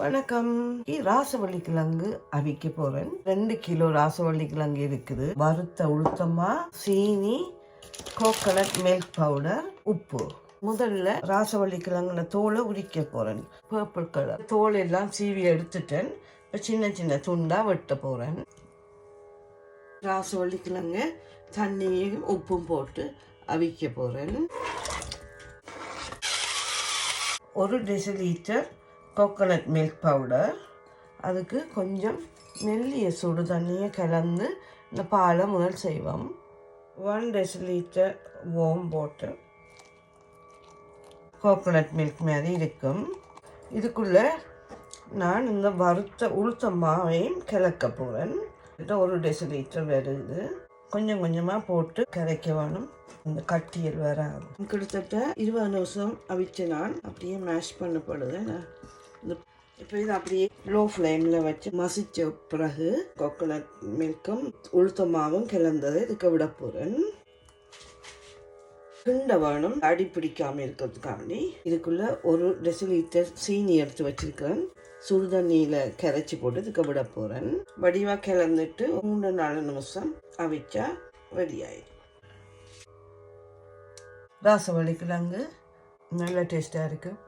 வணக்கம். ராசவள்ளி கிழங்கு அவிக்க போறேன். ரெண்டு கிலோ ராசவள்ளி கிழங்கு இருக்குது. வறுத்த உளுத்தமா சீனி கோகனட் மில்க் பவுடர் உப்பு. முதல்ல ராசவள்ளி கிழங்குல தோலை உரிக்க போறேன். பர்பிள் கலர் தோல் எல்லாம் சீவி எடுத்துட்டேன். இப்போ சின்ன சின்ன துண்டா வெட்ட போறேன். ராசவள்ளி கிழங்கு தண்ணியும் உப்பும் போட்டு அவிக்க போறேன். ஒரு டெசிலீட்டர் கோகோனட் மில்க் பவுடர் அதுக்கு கொஞ்சம் மெல்லிய சுடு தண்ணியை கலந்து இந்த பாலை முதல் செய்வோம். ஒன் டெசிலீட்டர் ஓம் போட்டு கோகோனட் மில்க் மாதிரி இருக்கும். இதுக்குள்ளே நான் இந்த வறுத்த உளுத்த மாவையும் கலக்க போகிறேன் ஒரு டெசிலீட்டர் வருது. கொஞ்சம் கொஞ்சமாக போட்டு கரைக்க வேணும். இந்த கட்டியல் வராது. கிட்டத்தட்ட இருபது நிமிஷம் அவிச்சு நான் அப்படியே மேஷ் பண்ணப்படுது. இப்போ இது அப்படியே லோ ஃப்ளேமில் வச்சு மசிச்ச பிறகு கொக்கனட் மில்க்கும் உளுத்தமாவும் கிளந்ததை இதுக்கு விட போகிறேன் கிண்ட வேணும் அடி பிடிக்காமல் இருக்கிறதுக்காண்டி இதுக்குள்ள ஒரு டெசிலீட்டர் சீனி எடுத்து வச்சிருக்கிறேன். சுடுதண்ணியில் கரைச்சி போட்டு இதுக்கு விட போகிறேன் வடிவாக கிளந்துட்டு மூணு நாலு நிமிஷம் அவிச்சா ரெடி ஆயிடும். ராசவள்ளி கிழங்கு நல்ல டேஸ்ட்டாக இருக்குது